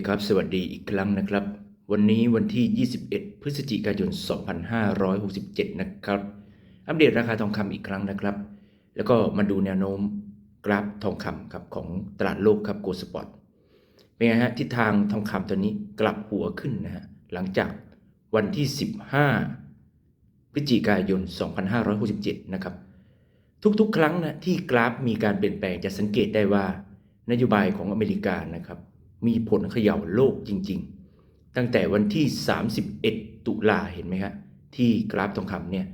คครับ สวัสดีอีกครั้งนะครับ วันนี้วันที่ 21 พฤศจิกายน 2567 นะครับ อัปเดตราคาทองคำอีกครั้งนะครับ แล้วก็มาดูแนวโน้มกราฟทองคำครับของตลาดโลกครับโกลสปอร์ตเป็นไงฮะทิศทางทองคำตัวนี้กลับหัวขึ้นนะฮะหลังจากวันที่ 15 พฤศจิกายน 2567 นะครับ ทุกๆ ครั้งนะที่กราฟมีการเปลี่ยนแปลงจะสังเกตได้ว่านโยบายของอเมริกานะครับ มีผลเขย่าโลกจริง ๆ ตั้งแต่วันที่ 31 ตุลาเห็นไหมครับที่กราฟทองคำเนี่ย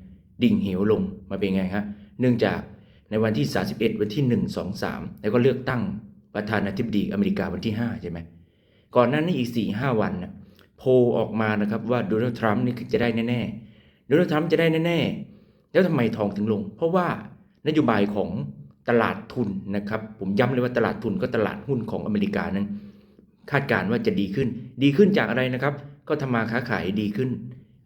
ดิ่งเหวลงมาเป็นไงฮะเนื่องจากในวันที่ 31 วันที่ 1 2 3 แล้วก็เลือกตั้งประธานาธิบดีอเมริกาวันที่ 5 ใช่ไหมก่อนหน้านี้อีก 4-5 วันนะโพออกมานะครับว่าโดนัลด์ทรัมป์นี่จะได้แน่ๆโดนัลด์ทรัมป์จะได้แน่ๆ แล้วทำไมทองถึงลง เพราะว่านโยบายของตลาดทุนนะครับ ผมย้ำเลยว่าตลาดทุนก็ตลาดหุ้นของอเมริกานั้น คาดการณ์ว่าจะดีขึ้น ดีขึ้นจากอะไรนะครับ ก็ทำมาค้าขายดีขึ้น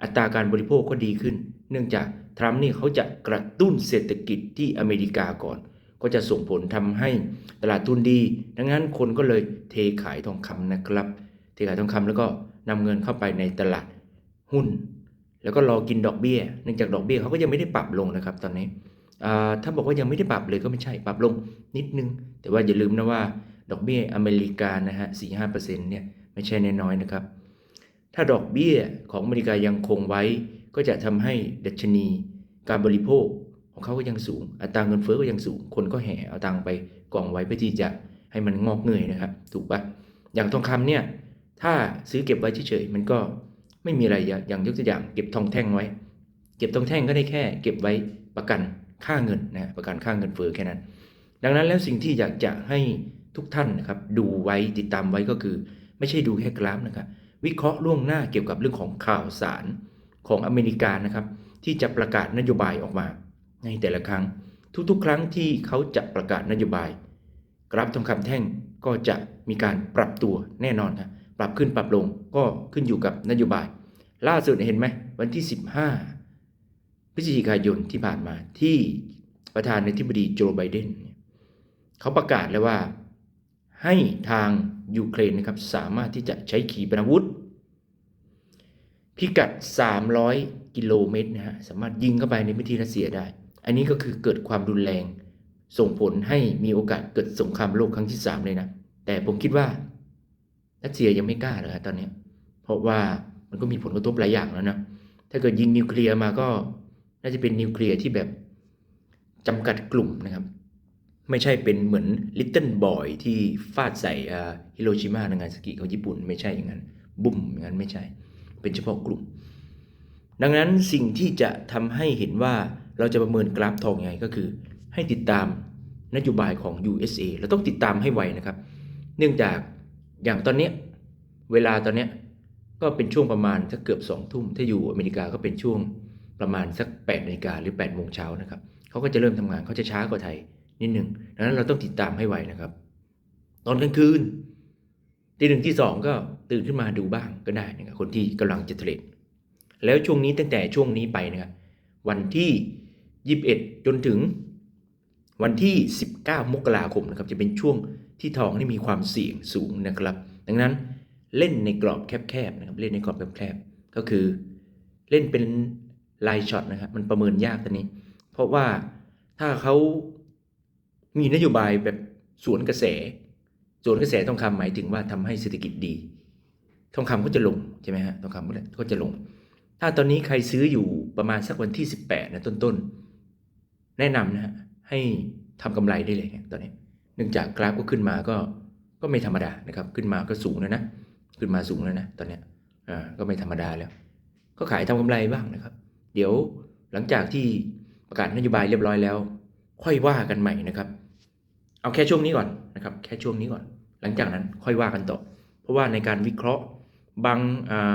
อัตราการบริโภคก็ดีขึ้น เนื่องจากทรัมป์นี่เขาจะกระตุ้นเศรษฐกิจที่อเมริกาก่อน ก็จะส่งผลทำให้ตลาดทุนดี ดังนั้นคนก็เลยเทขายทองคำนะครับ เทขายทองคำแล้วก็นำเงินเข้าไปในตลาดหุ้น แล้วก็รอกินดอกเบี้ย เนื่องจากดอกเบี้ยเขาก็ยังไม่ได้ปรับลงนะครับตอนนี้ถ้าบอกว่ายังไม่ได้ปรับเลยก็ไม่ใช่ปรับลงนิดนึง แต่ว่าอย่าลืมนะว่า ดอกเบี้ยอเมริกานะฮะสี่ห้าเปอร์เซ็นต์เนี่ยไม่ใช่น้อยๆนะครับ ถ้าดอกเบี้ยของอเมริกายังคงไว้ ก็จะทำให้ดัชนีการบริโภคของเขาก็ยังสูง อัตราเงินเฟ้อก็ยังสูง คนก็แห่เอาตังค์ไปกองไว้เพื่อที่จะให้มันงอกเงยนะครับ ถูกปะอย่างทองคำเนี่ย ถ้าซื้อเก็บไว้เฉยๆมันก็ไม่มีอะไรอย่างยกตัวอย่าง เก็บทองแท่งไว้ เก็บทองแท่งก็ได้แค่ เก็บไว้ประกันค่าเงินนะประกันค่าเงินเฟ้อแค่นั้น ดังนั้นแล้วสิ่งที่อยากจะให้ ทุกท่านนะครับดูไว้ติดตามไว้ก็คือ ไม่ใช่ดูแค่กราฟนะครับวิเคราะห์ล่วงหน้าเกี่ยวกับเรื่องของข่าวสารของอเมริกานะครับที่จะประกาศนโยบายออกมา ในแต่ละครั้ง ทุกๆ ครั้งที่เขาจะประกาศนโยบาย กราฟทองคำแท่งก็จะมีการปรับตัวแน่นอนครับปรับขึ้นปรับลงก็ขึ้นอยู่กับนโยบาย ล่าสุดเห็นไหมวันที่ 15พฤศจิกายนที่ผ่านมาที่ประธานาธิบดีโจไบเดนเนี่ยเขาประกาศแล้วว่า ให้ทางยูเครนนะครับสามารถที่จะใช้ขีปนาวุธ พิกัด 300 กิโลเมตรนะฮะสามารถยิงเข้าไปในพื้นที่รัสเซียได้ อันนี้ก็คือเกิดความรุนแรง ส่งผลให้มีโอกาสเกิดสงครามโลกครั้งที่ 3 เลยนะ แต่ผมคิดว่ารัสเซียยังไม่กล้าเลยตอนนี้ เพราะว่ามันก็มีผลกระทบหลายอย่างแล้วนะ ถ้าเกิดยิงนิวเคลียร์มาก็น่าจะเป็นนิวเคลียร์ที่แบบจำกัดกลุ่มนะครับ ไม่ใช่เป็นเหมือนลิตเติ้ลบอยที่ฟาดใส่ฮิโรชิมานางาซากิของญี่ปุ่น ไม่ใช่อย่างนั้น บุ่มอย่างนั้นไม่ใช่ เป็นเฉพาะกลุ่ม ดังนั้นสิ่งที่จะทำให้เห็นว่าเราจะประเมินกราฟทองยังไงก็คือ ให้ติดตามนโยบายของ USA เราต้องติดตามให้ไวนะครับ เนื่องจากอย่างตอนนี้เวลาตอนนี้ก็เป็นช่วงประมาณสักเกือบสองทุ่มถ้าอยู่อเมริกาก็เป็นช่วงประมาณสัก8นาฬิกาหรือ8โมงเช้านะครับเขาก็จะเริ่มทำงานเขาจะช้ากว่าไทย นิดหนึ่งดังนั้นเราต้องติดตามให้ไวนะครับ ตอนกลางคืนตีหนึ่งที่สองก็ตื่นขึ้นมาดูบ้างก็ได้นะครับคนที่กำลังจะเทรดแล้วช่วงนี้ตั้งแต่ช่วงนี้ไปนะครับวันที่ 21 จนถึงวันที่ 19 มกราคมนะครับจะเป็นช่วงที่ทองนี่มีความเสี่ยงสูงนะครับ ดังนั้นเล่นในกรอบแคบๆนะครับเล่นในกรอบแคบๆก็คือเล่นเป็นลายช็อตนะครับมันประเมินยากตอนนี้ เพราะว่าถ้าเขา มีนโยบายแบบสวนกระแส สวนกระแสทองคำหมายถึงว่าทำให้เศรษฐกิจดี ทองคำก็จะลงใช่ไหมฮะทองคำก็จะลง ถ้าตอนนี้ใครซื้ออยู่ประมาณสักวันที่ 18นะต้นๆ แนะนำนะฮะให้ทำกำไรได้เลยตอนนี้ เนื่องจากกราฟก็ขึ้นมาก็ก็ไม่ธรรมดานะครับ ขึ้นมาก็สูงแล้วนะ ขึ้นมาสูงแล้วนะตอนนี้อ่าก็ไม่ธรรมดาแล้ว ก็ขายทำกำไรบ้างนะครับ เดี๋ยวหลังจากที่ประกาศนโยบายเรียบร้อยแล้ว ค่อยว่ากันใหม่นะครับ เอาแค่ช่วงนี้ก่อนนะครับ แค่ช่วงนี้ก่อน หลังจากนั้นค่อยว่ากันต่อ เพราะว่าในการวิเคราะห์บาง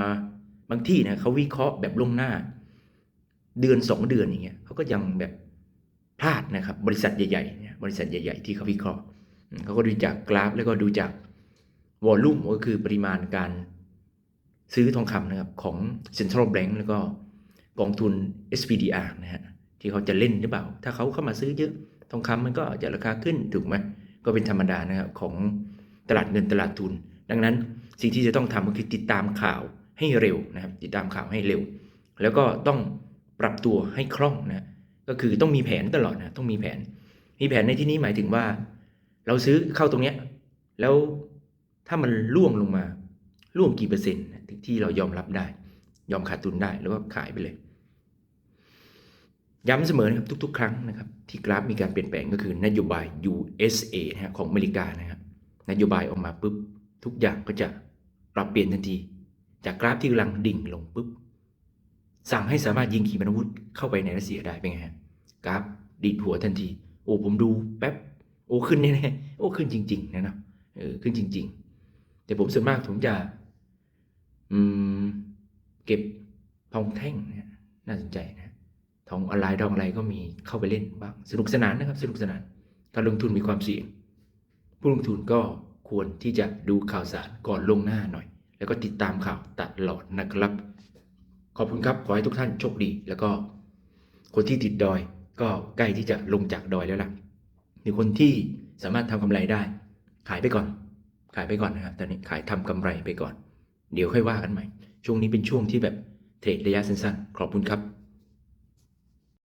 าบางที่นะเขาวิเคราะห์แบบล่วงหน้า เดือนสองเดือนอย่างเงี้ยเขาก็ยังแบบพลาดนะครับ บริษัทใหญ่ๆเนี่ยบริษัทใหญ่ ๆ ที่เขาวิเคราะห์เขาก็ดูจากกราฟ แล้วก็ดูจากวอลลุ่มก็คือปริมาณการซื้อทองคำนะครับของ Central Bank แล้วก็กองทุน SPDR นะฮะที่เขาจะเล่นหรือเปล่า ถ้าเขาเข้ามาซื้อเยอะ ทองคำมันก็จะราคาขึ้นถูกไหมก็เป็นธรรมดานะครับของตลาดเงินตลาดทุน ดังนั้นสิ่งที่จะต้องทำก็คือติดตามข่าวให้เร็วนะครับ ติดตามข่าวให้เร็ว แล้วก็ต้องปรับตัวให้คล่องนะก็คือต้องมีแผนตลอดนะต้องมีแผน มีแผนในที่นี้หมายถึงว่า เราซื้อเข้าตรงเนี้ยแล้วถ้ามันล่วงลงมาล่วงกี่เปอร์เซ็นต์ที่เรายอมรับได้ ยอมขาดทุนได้แล้วก็ขายไปเลย ย้ำเสมอนะครับทุก ๆ ครั้งนะครับที่กราฟมีการเปลี่ยนแปลงก็คือนโยบาย USA นะฮะของอเมริกานะครับนโยบายออกมาปุ๊บทุกอย่างก็จะปรับเปลี่ยนทันที จากกราฟที่กำลังดิ่งลงปุ๊บสั่งให้สามารถยิงขีปนาวุธเข้าไปในรัสเซียได้เป็นไงฮะกราฟดีดหัวทันที โอ้ผมดูแป๊บโอ้ขึ้นแน่ๆโอ้ขึ้นจริง ๆ นะเนาะเออขึ้นจริง ๆ แต่ผมส่วนมากผมจะอืมเก็บทองแท่งนะน่าสนใจนะ ทองออนไลน์ทองอะไรก็มีเข้าไปเล่นบ้างสนุกสนานนะครับ สนุกสนาน การลงทุนมีความเสี่ยง ผู้ลงทุนก็ควรที่จะดูข่าวสารก่อนลงหน้าหน่อย แล้วก็ติดตามข่าวตลอดนะครับ ขอบคุณครับ ขอให้ทุกท่านโชคดี แล้วก็ คนที่ติดดอยก็ใกล้ที่จะลงจากดอยแล้วล่ะมีคนที่สามารถทำกำไรได้ ขายไปก่อน ขายไปก่อนนะครับตอนนี้ขายทำกำไรไปก่อน เดี๋ยวค่อยว่ากันใหม่ ช่วงนี้เป็นช่วงที่แบบเทรดระยะสั้นๆ ขอบคุณครับ